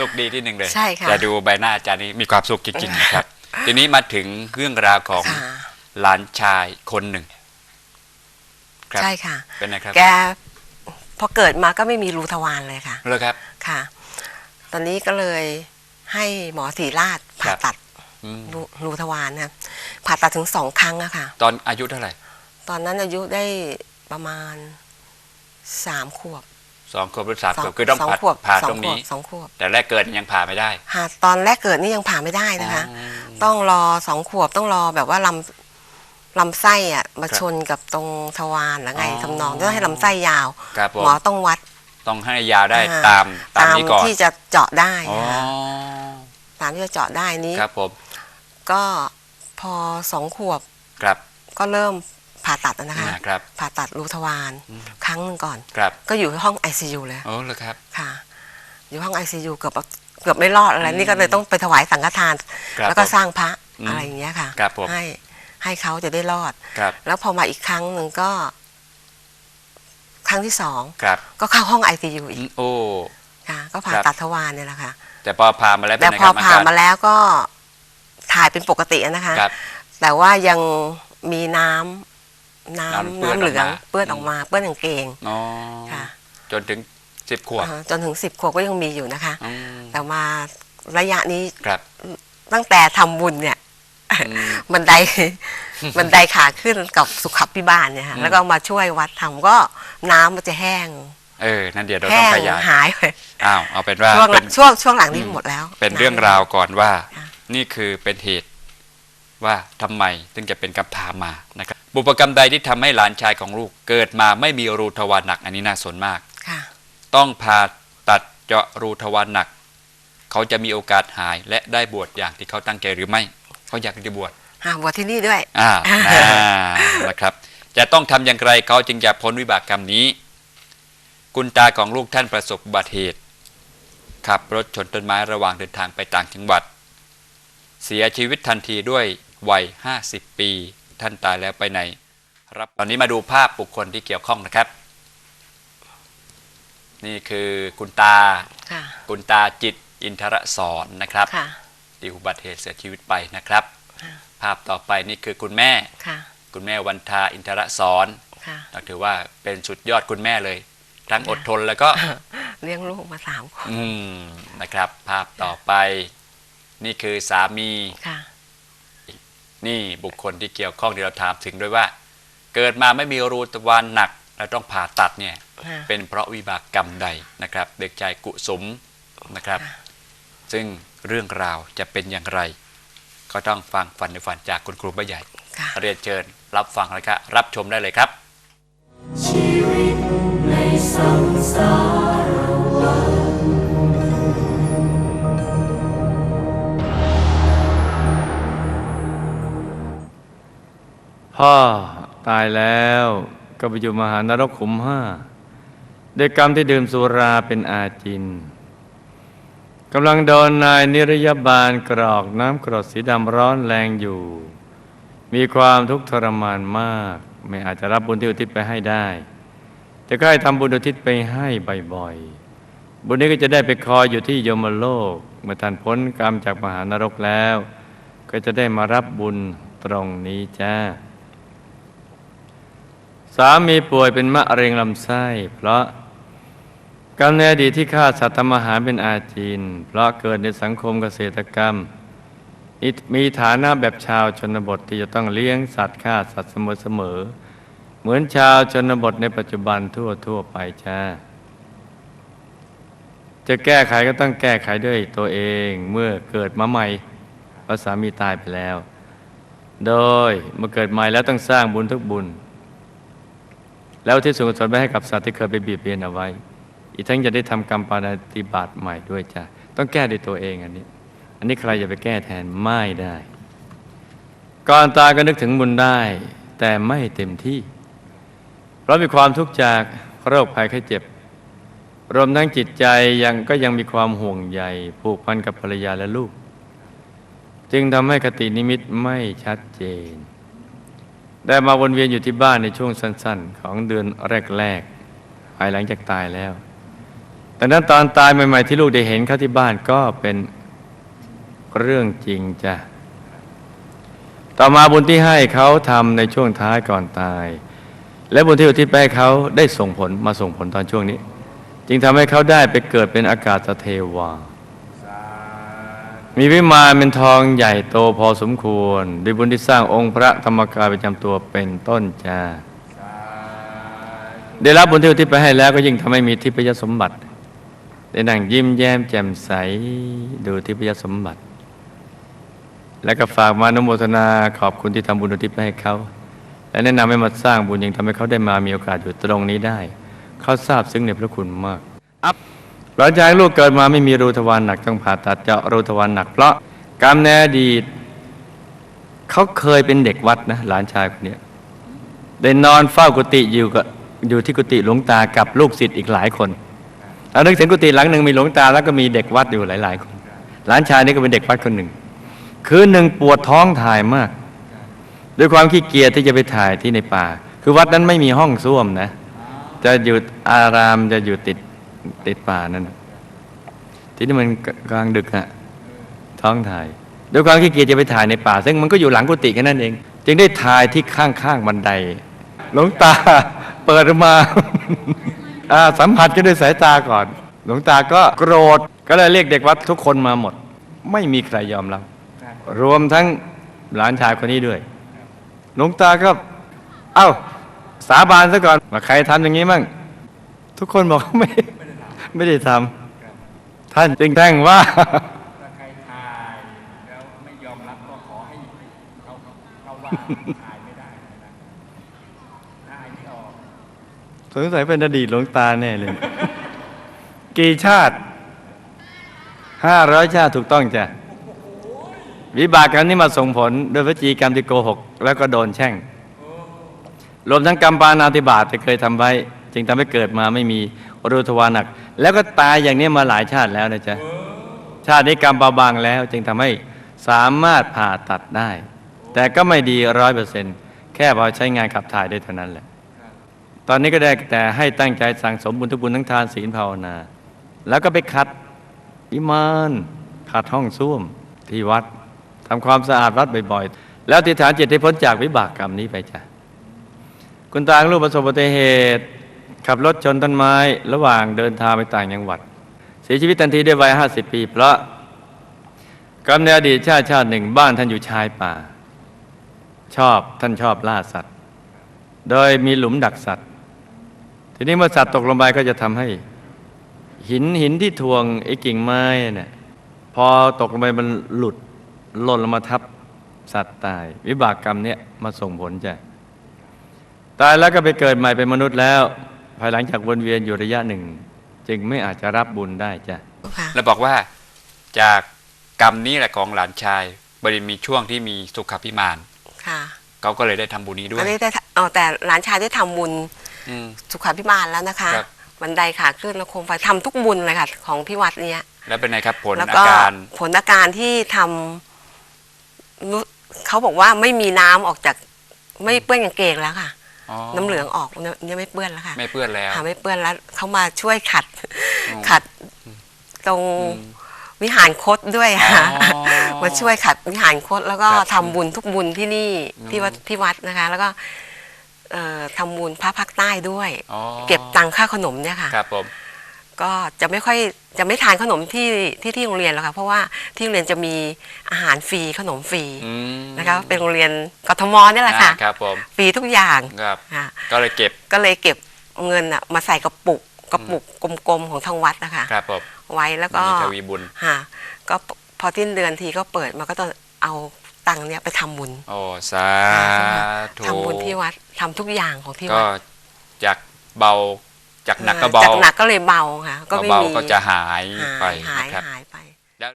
สุขดีที่หนึ่งเลยใช่ค่ะจะดูใบหน้าอาจารย์นี้มีความสุขจริงๆนะครับ ทีนี้มาถึงเรื่องราวของค่ะ หลานชายคนหนึ่งครับใช่ค่ะ เป็นไงครับแกพอเกิดมาก็ไม่มีรูทวารเลยค่ะ เลยครับ ค่ะ ตอนนี้ก็เลยให้หมอศรีราชครัผ่าบตัดอืมรูรูทวารนะผ่าตัดถึงสองครั้งอะค่ะ ตอนอายุเท่าไหร่ ตอนนั้นอายุได้ประมาณสามขวบ สองขวบหรือสามสอขงวบคือต้องสองผ่าขวบผ่าสอตรงขวบนี้สองขวบแต่แรกเกิดยังผ่าไม่ได้ หาตอนแรกเกิดนี่ยังผ่าไม่ได้นะคะอ๋อต้องรอสองขวบต้องรอแบบว่าลำลำไส้อะมาครับชนกับตรงทวารหรือไงอ๋อทำนองต้องให้ลำไส้ยาว ครับผม หมอต้องวัดต้องให้ยาได้อ่าตามตามนี้ก่อนที่จะเจาะได้อ๋อนะคะตามที่จะเจาะได้นี้ ครับผมก็พอสองขวบครับก็เริ่ม ผ่าตัดอะนะคะนะครับ ผ่าตัดรูทวารครั้งหนึ่งก่อน ครับก็อยู่ห้อง ICU เลย โอ้เลยครับ ค่ะ อยู่ห้อง ICU เกือบเกือบไม่รอดอะไรนี่ก็เลยต้องไปถวายสังฆทาน ครับแล้วก็ผมสร้างพระอืมอะไรอย่างเงี้ยค่ะ ครับผม ให้ให้เขาจะได้รอด ครับแล้วพอมาอีกครั้งหนึ่งก็ ครั้งที่สองครับก็เข้าห้อง ICU อีอืกมโอ้ ค่ะ ก็ผ่าครับ ตัดทวารเนี่ยแหละค่ะ แต่พอผ่ามาแล้วเป็นแต่ไงพคอรับผ่าอามาการแล้วก็ถ่ายเป็นปกติอะนะคะ ครับ แต่ว่ายังมีน้ำ น้ำน้ำเปื้อนน้ำเหลืองออกมาเปื้อนออกมาเปื้อนกางเกงอ๋อค่ะ จนถึงสิบขวบ อ่าจนถึงสิบขวบก็ยังมีอยู่นะคะ อืมแต่มาระยะนี้ครับตั้งแต่ทำบุญเนี่ย อืม บันได บันไดขาขึ้นกับสุขพิบาลเนี่ยค่ะอืม แล้วก็มาช่วยวัดทำก็น้ำมันจะแห้ง เออ นั่นเดี๋ยวเราแห้ต้องงขยาย หายไปอ้าว เอาเป็นว่าช่วงหเป็ลัน งช่วงช่วงหลังนี้หมดแล้วเป็นเรื่องราวก่อนว่า ค่ะ นี่คือเป็นเหตุ ว่าทำไมถึงจะเป็นคำถามมานะครับบุพกรรมใดที่ทำให้หลานชายของลูกเกิดมาไม่มีรูทวารหนักอันนี้น่าสนมากค่ะต้องผ่าตัดเจาะรูทวารหนัก เขาจะมีโอกาสหายและได้บวชอย่างที่เขาตั้งใจหรือไม่ เขาอยากจะบวชหาบวชที่นี่ด้วยอ่าน่านะครับ จะต้องทำอย่างไรเขาจึงจะพ้นวิบากกรรมนี้ คุณตาของลูกท่านประสบอุบัติเหตุขับรถชนต้นไม้ระหว่างเดินทางไปต่างจังหวัด เสียชีวิตทันทีด้วย วัย 50 ปี ท่านตายแล้วไปไหนครับตอนนี้มาดูภาพบุคคลที่เกี่ยวข้องนะครับ นี่คือคุณตาค่ะคุณตาจิตอินทรสอนนะครับค่ะที่อุบัติเหตุเสียชีวิตไปนะครับค่ะภาพต่อไปนี่คือคุณแม่ค่ะคุณแม่วันทาอินทรสอนค่ะเราถือว่าเป็นสุดยอดคุณแม่เลย ทั้งอดทนแล้วก็เลี้ยงลูกมาสามคนอืมนะครับ ภาพต่อไป นี่คือสามีค่ะ นี่บุคคลที่เกี่ยวข้องที่เราถามถึงด้วยว่า เกิดมาไม่มีรูตะวันหนักแล้วต้องผ่าตัดเนี่ยค่ะเป็นเพราะวิบากกรรมใดนะครับ เด็กชายกุสุมนะครับค่ะซึ่งเรื่องราวจะเป็นอย่างไร ก็ต้องฟังฝันในฝันจากคุณครูใบใหญ่ค่ะเรียนเชิญรับฟังแล้วก็รับชมได้เลยครับ ชีวิตในสังสาร พ่อตายแล้วก็ไปอยู่มหานรกขุมห้าด้วยกรรมที่ดื่มสุราเป็นอาจินกำลังโดนนายนิรยบาลกรอกน้ำกรดสีดำร้อนแรงอยู่ มีความทุกข์ทรมานมาก ไม่อาจจะรับบุญที่อุทิศไปให้ได้ แต่ก็ให้ทำบุญอุทิศไปให้บ่อยๆ บุญนี้ก็จะได้ไปคอยอยู่ที่ยมโลก เมื่อท่านพ้นกรรมจากมหานรกแล้ว ก็จะได้มารับบุญตรงนี้จ้าามีป่วยเป็นมะเร็งลำไส้ เพราะกรรมในอดีตที่ฆ่าสัตว์ทำอาหารเป็นอาจีน เพราะเกิดในสังคมเกษตรกรรมมีฐานะแบบชาวชนบทที่จะต้องเลี้ยงสัตว์ฆ่าสัตว์เสมอๆเหมือนชาวชนบทในปัจจุบันทั่วๆไปจ้า จะแก้ไขก็ต้องแก้ไขด้วยตัวเองเมื่อเกิดมาใหม่เพราะสามีตายไปแล้ว โดยเมื่อเกิดใหม่แล้วต้องสร้างบุญทุกบุญ แล้วที่ส่วนกุศลไปให้กับสัตว์ที่เคยไปเบียดเบียนเอาไว้ อีกทั้งจะได้ทำกรรมปาฏิบัติใหม่ด้วยจ้ะต้องแก้ด้วยตัวเองอันนี้ อันนี้ใครจะไปแก้แทนไม่ได้ ก่อนตายก็นึกถึงบุญได้ แต่ไม่เต็มที่ เพราะมีความทุกข์จากโรคภัยไข้เจ็บ รวมทั้งจิตใจยังก็ยังมีความห่วงใยผูกพันกับภรรยาและลูก จึงทำให้คตินิมิตไม่ชัดเจน ได้มาวนเวียนอยู่ที่บ้านในช่วงสั้น ๆ ของเดือนแรกๆภายหลังจากตายแล้วแต่นั้นตอนตายใหม่ ๆ ที่ลูกได้เห็นเขาที่บ้านก็เป็นเรื่องจริงจ้ะ ต่อมาบุญที่ให้เขาทำในช่วงท้ายก่อนตาย และบุญที่อุทิศไปเขาได้ส่งผลมาส่งผลตอนช่วงนี้ จึงทำให้เขาได้ไปเกิดเป็นอากาศเทวา มีวิมานเป็นทองใหญ่โตพอสมควร ด้วยบุญที่สร้างองค์พระธรรมกายประจำตัวเป็นต้นจ้าได้รับบุญที่อุทิศไปให้แล้วก็ยิ่งทำให้มีทิพยสมบัติ ได้นั่งยิ้มแย้มแจ่มใสดูทิพยสมบัติ และก็ฝากมานุโมทนาขอบคุณที่ทำบุญอุทิศไปให้เขาและแนะนำให้มาสร้างบุญยังทำให้เขาได้มามีโอกาสอยู่ตรงนี้ได้ เขาทราบซึ้งในพระคุณมากอัพ หลังจากลูกเกิดมาไม่มีรูทวารหนักต้องผ่าตัดเจาะรูทวารหนัก เพราะกรรมในอดีตเขาเคยเป็นเด็กวัดนะหลานชายคนนี้ได้นอนเฝ้ากุฏิอยู่กับอยู่ที่กุฏิหลวงตากับลูกศิษย์อีกหลายคนเรานึกถึงกุฏิหลังหนึ่งมีหลวงตาแล้วก็มีเด็กวัดอยู่หลาย ๆ คน หลานชายนี่ก็เป็นเด็กวัดคนหนึ่ง คืนหนึ่งปวดท้องถ่ายมาก ด้วยความขี้เกียจที่จะไปถ่ายที่ในป่า คือวัดนั้นไม่มีห้องส้วมนะ จะอยู่อารามจะอยู่ติด ติดป่านั่นที่นี่มันกลางดึกอะท้องถ่ายด้วยความขี้เกียจจะไปถ่ายในป่า ซึ่งมันก็อยู่หลังกุฏิแค่นั้นเอง จึงได้ถ่ายที่ข้างๆบันไดหลวงตาเปิดมาอ่าสัมผัสกันด้วยสายตาก่อน หลวงตาก็โกรธก็เลยเรียกเด็กวัดทุกคนมาหมด ไม่มีใครยอมรับรวมทั้งหลานชายคนนี้ด้วย หลวงตาก็ เอ้า สาบานซะก่อนว่าใครทำอย่างนี้มั่งทุกคนบอกไม่ ไม่ได้ทำท่านจึงแท่งว่าสงสัยเป็นอดีตหลวงตาแน่เลย กี่ชาติห้าร้อยชาติถูกต้องจ้ะวิบากกรรมนี้มาส่งผลโดยพระจีกรรมที่โกหก แล้วก็โดนแช่ง รวมทั้งกรรมปานาติบาตที่เคยทำไว้ จึงทำให้เกิดมาไม่มี รูทวารหนัก แล้วก็ตายอย่างนี้มาหลายชาติแล้วนะจ๊ะชาตินี้กรรมเบาบางแล้ว จึงทำให้สามารถผ่าตัดได้ แต่ก็ไม่ดีร้อยเปอร์เซ็นต์แค่พอใช้งานขับถ่ายได้เท่านั้นแหละ ตอนนี้ก็ได้แต่ให้ตั้งใจสั่งสมบุญทุกบุญทั้งทานศีลภาวนา แล้วก็ไปขัดอิมานขัดห้องส้วมที่วัดทำความสะอาดวัดบ่อยๆ แล้วอธิฐานจิตให้พ้นจากวิบากกรรมนี้ไปจ้ะ คุณตาลูกประสบอุบัติเหตุ ขับรถชนต้นไม้ระหว่างเดินทางไปต่างจังหวัด เสียชีวิตทันทีด้วยวัยห้าสิบปี เพราะกรรมในอดีตชาติชาติหนึ่งบ้านท่านอยู่ชายป่า ชอบท่านชอบล่าสัตว์ โดยมีหลุมดักสัตว์ ทีนี้เมื่อสัตว์ตกลงไปก็จะทำให้ หินหินที่ทวงไอ้กิ่งไม้เนี่ยพอตกลงไปมันหลุดหล่นลงมาทับสัตว์ตาย วิบากกรรมเนี่ยมาส่งผลจ้ะตายแล้วก็ไปเกิดใหม่เป็นมนุษย์แล้ว ภายหลังจากวนเวียนอยู่ระยะหนึ่ง จึงไม่อาจจะรับบุญได้จ้ะค่ะแล้วบอกว่าจากกรรมนี้แหละของหลานชายบริมีช่วงที่มีสุขพิมานค่ะเขาก็เลยได้ทำบุญนี้ด้วอัยนนี้ได้เอาแต่หลานชายได้ทำบุญอืมสุขาพิบาลแล้วนะคะครับบันไดขาขึ้นแล้วโคมไฟทำทุกบุญเลยค่ะของพี่วัดเนี้ย แล้วเป็นไงครับผลแล้วอาก็การผลอาการที่ทำรู้เขาบอกว่าไม่มีน้ำออกจากไม่เปื้อนกางเกงแล้วค่ะ อ๋อ น้ำเหลืองออกเนี่ยเนี่ยไม่เปื้อนแล้วค่ะไม่เปื้อนแล้วหาไม่เปื้อนแล้วเขามาช่วยขัดอ๋อขัดตรงวิหารคดด้วยค่ะอ๋อมาช่วยขัดวิหารคดแล้วก็ครับทำบุญทุกบุญที่นี่ที่วัดที่วัดนะคะ แล้วก็เอ่อทำบุญพระภาคใต้ด้วย อ๋อเก็บตังค่าขนมเนี่ยค่ะ ครับผม ก็จะไม่ค่อยจะไม่ทานขนมที่ที่ที่โรงเรียนแล้วค่ะเพราะว่าที่โรงเรียนจะมีอาหารฟรีขนมฟรีอืมนะคะเป็นโรงเรียนกทมนี่แหละค่ะอ่าครับผมฟรีทุกอย่างครับ ค่ะก็เลยเก็บก็เลยเก็บเงินอะมาใส่กระปุกกระปุกกลมๆของทางวัดนะคะครับผมไว้แล้วก็ มีทวีบุญค่ะก็พอสิ้นเดือนทีก็เปิดมาก็ต้องเอาตังค์เนี้ยไปทำบุญโอ้สาธุทำบุญที่วัดทำทุกอย่างของที่ก็วัด จากเบา จากหนักก็ออเบาจากหนักก็เลยเบาค่ะ ก็ไม่เบามีๆก็จะหายหายไปหายนะครับ หาย